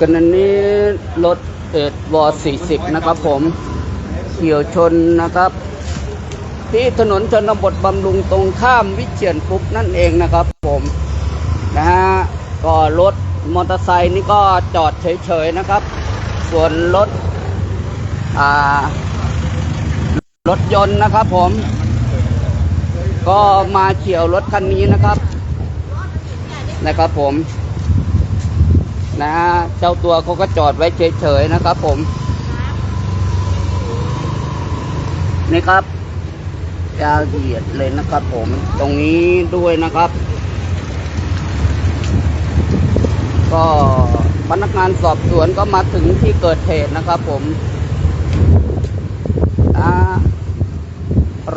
กันอันนี้รถเอ็ดวอ40นะครับผมเฉียวชนนะครับ ที่ถนนชนบทบำรุงตรงข้ามวิเชียนปุ๊บนั่นเองนะครับผมนะฮะก็รถมอเตอร์ไซค์นี่ก็จอดเฉยๆนะครับ ส่วนรถอ่ารถยนต์นะครับผม ก็มาเฉียวรถคันนี้นะครับ นะครับผม นะฮะเจ้าตัวเขาก็จอดไว้เฉยๆนะครับ ผม นี่ครับยาวเหยียดเลยนะครับ ผมตรงนี้ด้วยนะครับ ก็พนักงานสอบสวนก็มาถึงที่เกิดเหตุนะครับ ผม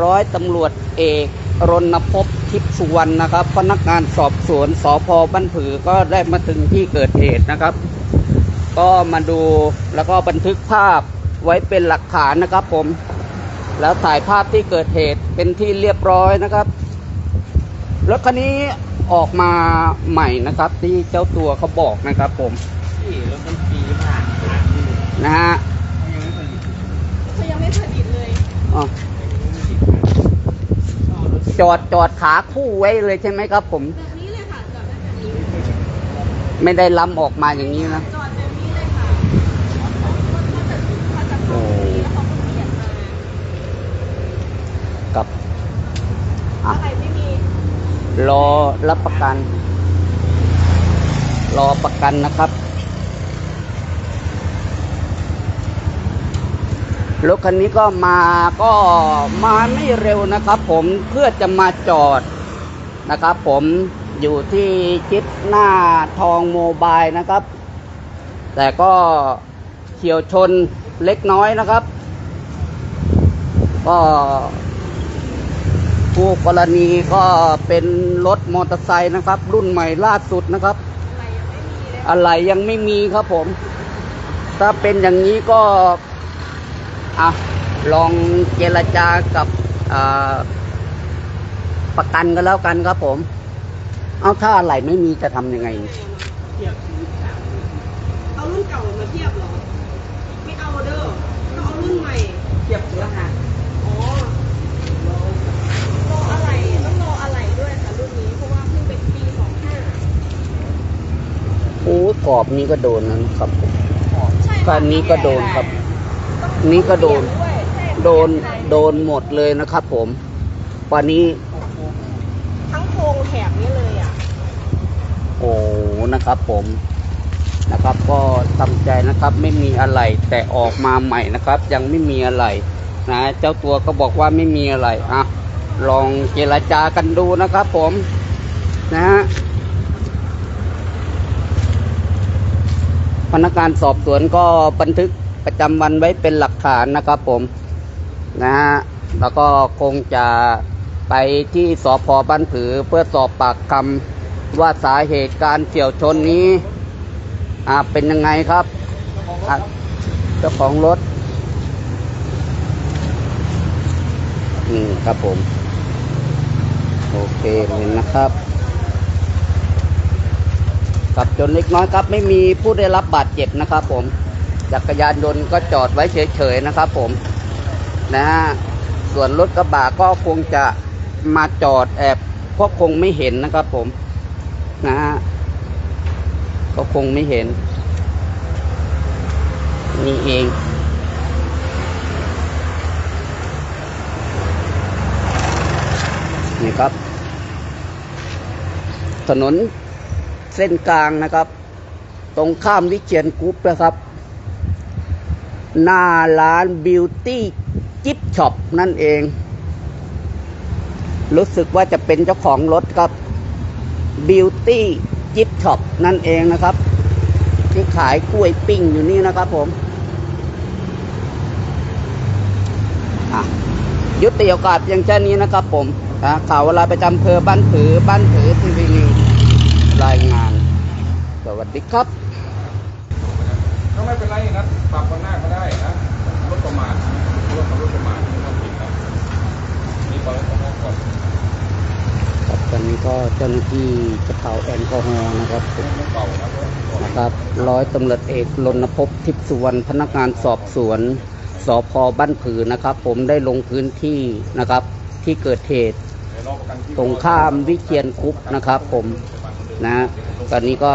ร้อยตำรวจเอก รณพบทิพย์สุวรรณนะครับ พนักงานสอบสวนสพบ้านผือก็ได้มาถึงที่เกิดเหตุนะครับ ก็มาดูแล้วก็บันทึกภาพไว้เป็นหลักฐานนะครับ ผม แล้วถ่ายภาพที่เกิดเหตุเป็นที่เรียบร้อยนะครับรถคันนี้ออกมาใหม่นะครับ ที่เจ้าตัวเขาบอกนะครับ ผมที่รถมันปีผ่านหาที่นะฮะเขายังไม่ผลิตเขายังไม่ผลิตเลยอ๋อ จอดจอดขาคู่ไว้เลยใช่ไหมครับผม แบบนี้เลยค่ะจอดได้แบบนี้ไม่ได้ล้ำออกมาอย่างนี้นะ จอดแบบนี้เลยค่ะถ้าจะถ้าจะเข้าตรงนี้แล้วเขาก็เปลี่ยนมากับอะอะไรไม่มีรอรับประกัน รอประกันนะครับ รถคันนี้ก็มาก็มาไม่เร็วนะครับ ผมเพื่อจะมาจอดนะครับ ผมอยู่ที่ชิดหน้าทองโมบายนะครับ แต่ก็เฉียวชนเล็กน้อยนะครับ ก็ผู้กรณีก็เป็นรถมอเตอร์ไซค์นะครับ รุ่นใหม่ล่าสุดนะครับ อะไรยังไม่มีเลยอะไรยังไม่มีครับผม ถ้าเป็นอย่างนี้ก็ อะลองเจรจากับอ่าประกันกันแล้วกันครับผม เอาถ้าอะไรไม่มีจะทำยังไงเทียบชีวิตสามเอารุ่นเก่ามาเทียบเหรอ ไม่เอาเด้อต้องเอารุ่นใหม่เทียบราคาอ๋อรออะไรต้องรออะไรด้วยค่ะรุ่นนี้เพราะว่าเพิ่งเป็นปีสองห้าโอ้ยกรอบนี้ก็โดนนะครับผมใช่คันนี้ก็โดนครับ นี่ก็โดน โดน โดนหมดเลยนะครับผม วันนี้ ทั้งโครงแถบนี้เลยอะ โอ้ นะครับผมนะครับก็ทำใจนะครับไม่มีอะไรแต่ออกมาใหม่นะครับ ยังไม่มีอะไรนะเจ้าตัวก็บอกว่าไม่มีอะไรอะลองเจรจากันดูนะครับผมนะฮะพนักงานสอบสวนก็บันทึก ประจำวันไว้เป็นหลักฐานนะครับผมนะฮะแล้วก็คงจะไปที่สพบ้านผือเพื่อสอบปากคำว่าสาเหตุการเฉี่ยวชนนี้อ่าเป็นยังไงครับเจ้าของรถอืมครับผม โอเคเลยนะครับกับจนเล็กน้อยครับไม่มีผู้ได้รับบาดเจ็บนะครับผม จักรยานยนต์ก็จอดไว้เฉยๆนะครับ ผมนะฮะส่วนรถกระบะก็คงจะมาจอดแอบเพราะคงไม่เห็นนะครับ ผมนะฮะก็คงไม่เห็น นี่เองนี่ครับ ถนนเส้นกลางนะครับ ตรงข้ามวิเชียนกรุ๊ปนะครับ หน้าร้านบิวตี้จิ๊บช็อปนั่นเอง รู้สึกว่าจะเป็นเจ้าของรถครับบิวตี้จิ๊บช็อปนั่นเองนะครับ ที่ขายกล้วยปิ้งอยู่นี่นะครับผมยุติโอกาสเพียงแค่นี้นะครับผมข่าวเวลาประจำเพอบ้านผือบ้านผือทีวีนิวรายงาน สวัสดีครับ ไม่เป็นไรนะปรับคนหน้าก็ได้นะรถประมาทรถขับรถประมาทไม่ต้องผิดนะนี่ปล่อยให้เขาก่อนครับกันนี้ก็เจ้าหน้าที่จะเป่าแอลกอฮอล์นะครับผมเก่านะนะครับร้อยตำรวจเอกรณพบทิพย์สุวรรณพนักงานสอบสวนสพบ้านผือนะครับ ผมได้ลงพื้นที่นะครับ ที่เกิดเหตุเดี๋ยวรอประกันที่ตรงข้ามวิเชียนคุปนะครับ ผมนะ ตอนนี้ก็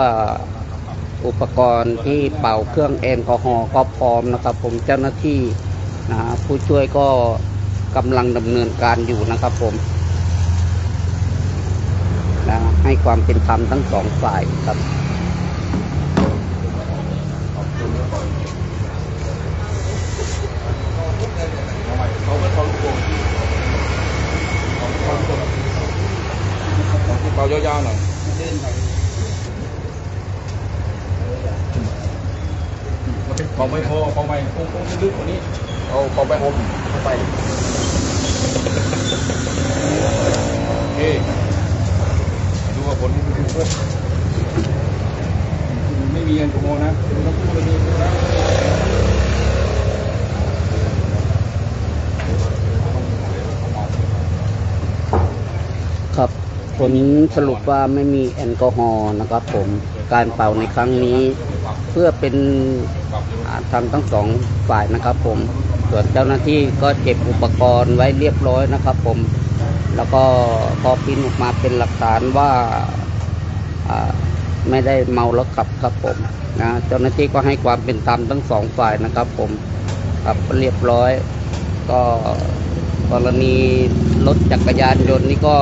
อุปกรณ์ที่เป่าเครื่องแอลกอฮอล์ก็พร้อมนะครับ ผมเจ้าหน้าที่นะผู้ช่วยก็กำลังดำเนินการอยู่นะครับผมนะให้ความเป็นธรรมทั้งสองฝ่ายครับเอาใหม่เขาไม่เขาลูกโป่งเขาลูกโป่งเอาที่เป่ายาวๆหน่อย เป่าไม่พอเป่าไม่คงคงลึกกว่านี้เอาเป่าไปอมเข้าไปโอเคดูว่าผลที่ดูไม่มีแอลกอฮอล์นะดูทั้งคู่เลยดูนะครับผลสรุปว่าไม่มีแอลกอฮอล์นะครับผมการเป่าในครั้งนี้ เพื่อเป็น ทางทั้งสองฝ่ายนะครับ ผมส่วนเจ้าหน้าที่ก็เก็บอุปกรณ์ไว้เรียบร้อยนะครับ ผม แล้วก็พอพิมพ์ออกมาเป็นหลักฐานว่าไม่ได้เมาแล้วขับครับผมนะเจ้าหน้าที่ก็ให้ความเป็นธรรมทั้งสองฝ่ายนะครับ ผมครับเรียบร้อย ก็กรณีรถจักรยานยนต์นี่ก็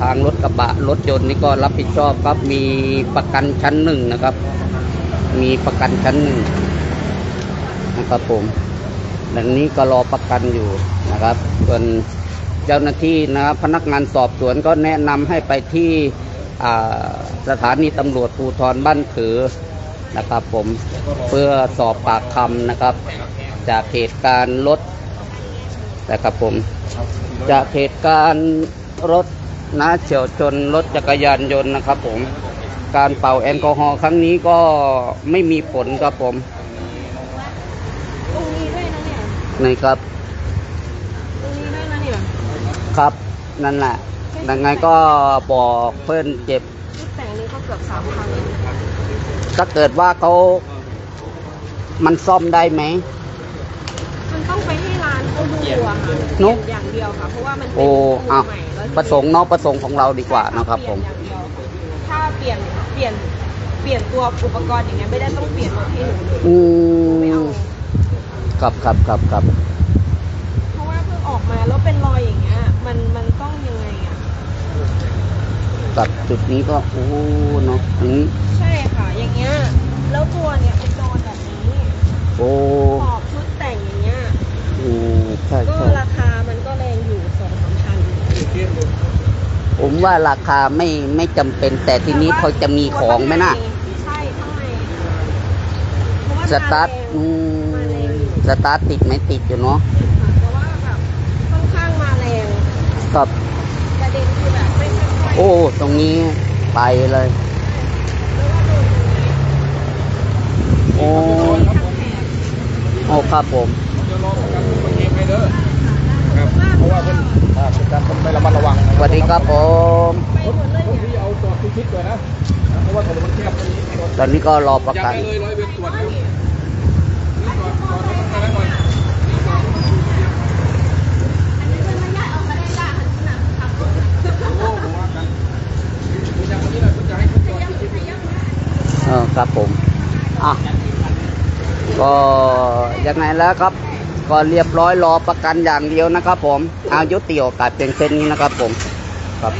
ทางรถกระบะรถยนต์นี่ก็รับผิดชอบครับมีประกันชั้นหนึ่งนะครับ มีประกันชั้นหนึ่งนะครับผมดังนี้ก็รอประกันอยู่นะครับส่วนเจ้าหน้าที่นะครับพนักงานสอบสวนก็แนะนำให้ไปที่สถานีตำรวจภูธรบ้านผือนะครับผมเพื่อสอบปากคำนะครับ จากเหตุการณ์รถนะครับผมจากเหตุการณ์รถนะเฉียวชนรถจักรยานยนต์นะครับผม การเป่าแอลกอฮอล์ครั้งนี้ก็ไม่มีผลครับผมตรงนี้ด้วยนะเนี่ยนะครับ ตรงนี้ด้วยนะเนี่ยครับนั่นแหละยังไงก็บอกเพื่อนเจ็บชุดแต่งนี้ก็เกือบสามพันถ้าเกิดว่าเขามันซ่อมได้ไหม มันต้องไปให้ร้านเขาดูอะค่ะนุ๊กเปลี่ยนอย่างเดียวค่ะ เพราะว่ามันเป็นโอ้ตัวอะใหม่แล้วประสงค์เนาะประสงค์ของเราดีกว่านะครับผม เปลี่ยนอย่างเดียวถ้าเปลี่ยน เปลี่ยนเปลี่ยนตัวอุปกรณ์อย่างเงี้ยไม่ได้ต้องเปลี่ยนรถให้หนูเลยอืไม่เอามครับครับครับครับเพราะว่าเพิ่งออกมาแล้วเป็นรอยอย่างเงี้ย มันมันต้องยังไงอะกับจุดนี้ก็โอ้เนาะอย่างนี้ใช่ค่ะ อย่างเงี้ยแล้วตัวเนี่ยเป็นโดนแบบนี้โอ้ขอบชุดแต่งอย่างเงี้ย อืมใช่ก็ใช่ราคามันก็แรงอยู่สองสามพัน ผมว่าราคาไม่ไม่จำเป็น แต่ทีนี้เขาจะมีของไหมนะใช่ข้างในเพราะว่าสตาร์ทอืมาแรงมอยู่สตาร์ทติดไหมติดอยู่เนาะค่ะแต่ว่าแบบค่อนข้างมาแรงครับประเด็นคือแบบไม่ค่อยๆโอ้ ตรงนี้ไปเลย แล้วก็โดนตรงนี้โอ้ทั้งแถบโอ้ครับผมเดี๋ยวรอประกันตัวเองให้เด้อ ครับ เพราะว่าเพิ่นอ่าเป็นการต้องไม่ระมัดระวังนะสวัสดีครับผมไปหมดเลยรถเนี่ยที่เอาจอดชิดๆด้วยนะ เพราะว่าถนนมันแคบตรงนี้รถตอนนี้ก็รอประอย่ากันไปเลยร้อยเวรตรวจเร็วนี่จอดจอดรถข้างหน้าก่อนนี่จอดรถโอ้ผมว่ากันคุณยังวันนี้เลยคุณจะให้คุณจอดชิดๆเออครับผม อะ ก็ยังไงแล้วครับ ก็เรียบร้อยรอประกันอย่างเดียวนะครับผมอายุติโอกาสเป็นเช่นนี้นะครับผมครับ